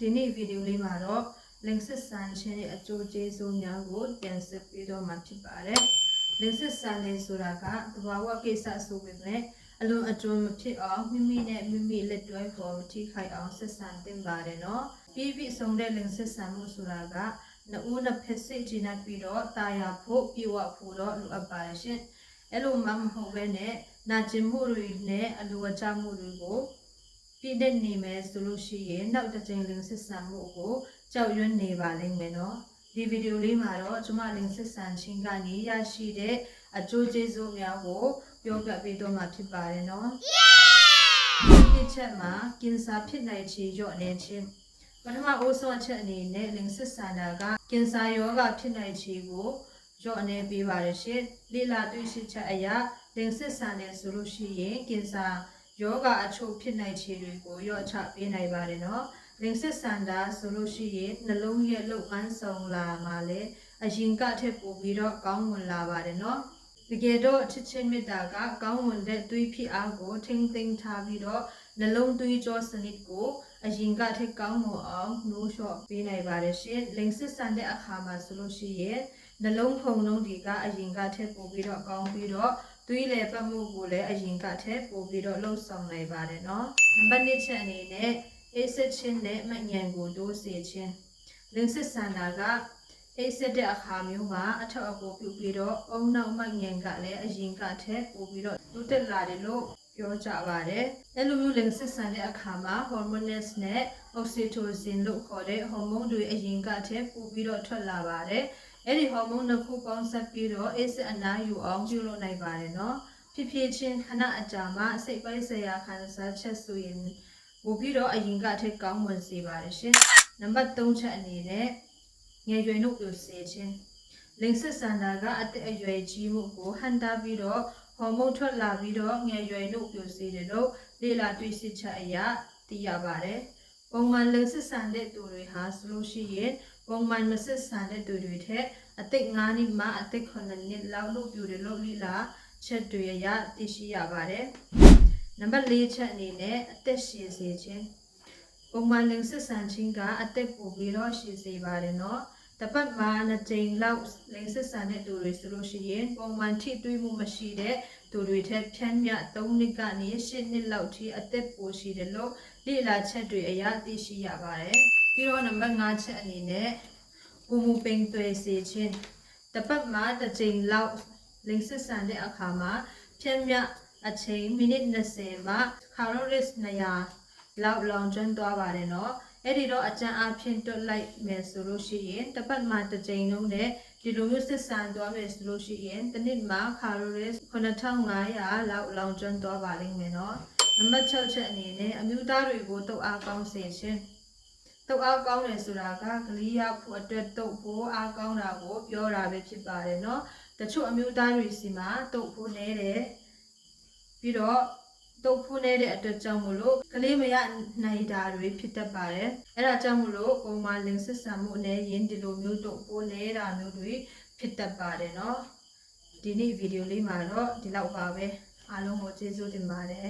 ဒီနေ့ဗီဒီယိုလေးမှာတော့ link စစ်ဆန်ခြင်းရဲ့အကျိုးကျေးဇူးများကိုတင်ဆက်ပေးတော့မှာဖြစ်ပါတယ် link စစ်ဆန်လေးဆိုတာကသဘာဝကိစ္စဆိုပေမဲ့အလွန်အကျွမ်းမဖြစ်အောင်မိမိနဲ့မိမိလက်တွဲပေါ်မထိခိုက်အောင်ဆက်ဆံသင့်ပါတယ်နော်ပြီးပြီဆုံးတဲ့ link စစ်ဆန်မှုဆိုတာကနှစ်ဦးနှစ်ဖက်စိတ်ကြည်နှက်ပြီးတော့တာယာဖို့ပြေဝဖို့တော့လိုအပ်ပါတယ်ရှင်အဲ့လိုမှမဟုတ်ဘဲနဲ့နာကျင်မှုတွေနဲ့အလိုအကျမှုတွေကို ပြည့်တဲ့နေမယ်ဆိုလို့ရှိရင်နောက်တစ်ချိန်လင်းစစ်ဆန်မှုကိုကြောက်ရွံ့နေပါလိမ့်မယ်နော်ဒီဗီဒီယိုလေးမှာတော့ကျွန်မလင်းစစ်ဆန်ခြင်းကနေရရှိတဲ့အကျိုးကျေးဇူးများကိုပြောပြပေးတော့မှာဖြစ်ပါတယ်နော်ဒီချက်မှာကင်ဆာဖြစ်နိုင်ခြေလျော့နေခြင်းပထမအိုးဆုံးအချက်အနေနဲ့လင်းစစ်ဆန်တာကကင်ဆာရောဂါဖြစ်နိုင်ခြေကိုလျော့နေပေးပါတယ်ရှင်လိလာတွေ့ရှိချက်အရလင်းစစ်ဆန်တယ်ဆိုလို့ရှိရင်ကင်ဆာ ယောဂအချို့ဖြစ်နိုင်ခြေတွေကိုရော့ချပေးနိုင်ပါတယ်နော်။လင်စစ်စန္ဒာဆိုလို့ရှိရင်နှလုံးရဲ့လှုပ်ခန်းဆောင်လာမှလည်းအရင်ကထက်ပိုပြီးတော့ကောင်းဝင်လာပါတယ်နော်။တကယ်တော့ချစ်ချင်းမေတ္တာကကောင်းဝင်တဲ့သွေးဖြစ်အားကိုထိမ့်သိမ်းထားပြီးတော့နှလုံးသွေးကြောစနစ်ကိုအရင်ကထက်ကောင်းမွန်အောင်နှိုးလျှော့ပေးနိုင်ပါတယ်ရှင်။လင်စစ်စန္တဲ့အခါမှာဆိုလို့ရှိရင်နှလုံးဖုံလုံးဒီကအရင်ကထက်ပိုပြီးတော့ကောင်းပြီးတော့ သွေးလေပတ်မှုကိုလည်းအရင်ကထက်ပိုပြီးတော့လှုပ်ဆောင်နိုင်ပါတယ်နော်။နံပါတ်1ချက်အနေနဲ့အေးစစ်ချင်းနဲ့မညံကိုတိုးစေခြင်းလင်းစစ်ဆန္ဒကအေးစစ်တဲ့အခါမျိုးမှာအထောက်အကူပြုပြီးတော့အုံနောက်မညံကလည်းအရင်ကထက်ပိုပြီးတော့တိုးတက်လာတယ်လို့ပြောကြပါတယ်။အဲလိုမျိုးလင်းစစ်ဆန်တဲ့အခါမှာ hormones နဲ့ oxytocin လို့ခေါ်တဲ့ဟော်မုန်းတွေအရင်ကထက်ပိုပြီးတော့ထွက်လာပါတယ်။ အဲ့ဒီဟော်မုန်းနှစ်ခုပေါင်းစပ်ပြီးတော့အစ်စ်အနာယူအောင်ပြုလုပ်နိုင်ပါတယ်နော်ဖြစ်ဖြစ်ချင်းခဏအကြာမှာစိတ်ပိုင်းဆိုင်ရာခံစားချက်ဆိုရင်ပို့ပြီးတော့အရင်ကထက်ကောင်းဝင်စေပါတယ်ရှင်နံပါတ်3ချက်အနေနဲ့ငယ်ရွယ်နှုတ်ပြစေခြင်းလင်စစ်စန္ဒာကအသက်အရွယ်ကြီးမှုကိုဟန်တာပြီးတော့ဟော်မုန်းထွက်လာပြီးတော့ငယ်ရွယ်နှုတ်ပြစေတယ်လို့လေ့လာတွေ့ရှိချက်အရသိရပါတယ်ပုံမှန်လင်စစ်ဆန်တဲ့သူတွေဟာဆိုလို့ရှိရင် ပုံမှန်မစစ်ဆန်တဲ့သူတွေထက်အသက်9နှစ်မှအသက်9နှစ်လောက်လို့ပြူတယ်လို့လိလာချက်တွေရသိရှိရပါတယ်။နံပါတ်၄ချက်အနေနဲ့အသက်ရှည်စေခြင်းပုံမှန်လင်စစ်ဆန်ခြင်းကအသက်ပိုပြီးတော့ရှည်စေပါတယ်နော်။တပတ်မှာနှစ်ကြိမ်လောက်လင်စစ်ဆန်တဲ့သူတွေဆိုလို့ရှိရင်ပုံမှန်ထိတွေ့မှုမရှိတဲ့သူတွေထက်ဖြန်းမြ3နှစ်ကနေ10နှစ်လောက်ထိအသက်ပိုရှိတယ်လို့လိလာချက်တွေအရသိရှိရပါတယ်။ ပြီးတော့နံပါတ်5ချက်အနေနဲ့ပူမူပိန်သွေစေခြင်းတပတ်မှာတစ်ကြိမ်လောက်လင်းစစ်ဆန်တဲ့အခါမှာဖြည့်မြအချိန်မိနစ်20မှာခါရိုရစ်200လောက်လောင်ကျွမ်းသွားပါတယ်နော်အဲ့ဒီတော့အကျန်းအဖြစ်တွတ်လိုက်မယ်ဆိုလို့ရှိရင်တပတ်မှာတစ်ကြိမ်လုံးနဲ့ဒီလိုမျိုးစစ်ဆန်သွားမယ်ဆိုလို့ရှိရင်တစ်နှစ်မှာခါရိုရစ်9500လောက်လောင်ကျွမ်းသွားပါလိမ့်မယ်နော်နံပါတ်6ချက်အနေနဲ့အမျိုးသားတွေကိုတုတ်အားကောင်းစေခြင်း တုတ်အားကောင်းတယ်ဆိုတာကကလေးရဖို့အတွက်တုတ်ဖို့အားကောင်းတာကိုပြောတာပဲဖြစ်ပါတယ်เนาะတချို့အမျိုးသားတွေစီမှာတုတ်ဖို့နေတယ်ပြီးတော့တုတ်ဖို့နေတဲ့အတွက်ကြောင့်မလို့ကလေးမရနိုင်တာတွေဖြစ်တတ်ပါတယ်အဲ့ဒါကြောင့်မလို့ပုံမှန်လင်စစ်ဆံမှုနဲ့ယင်းဒီလိုမျိုးတုတ်ဖို့နေတာမျိုးတွေဖြစ်တတ်ပါတယ်เนาะဒီနေ့ဗီဒီယိုလေးမှာတော့ဒီလောက်ပါပဲအားလုံးကိုကျေးဇူးတင်ပါတယ်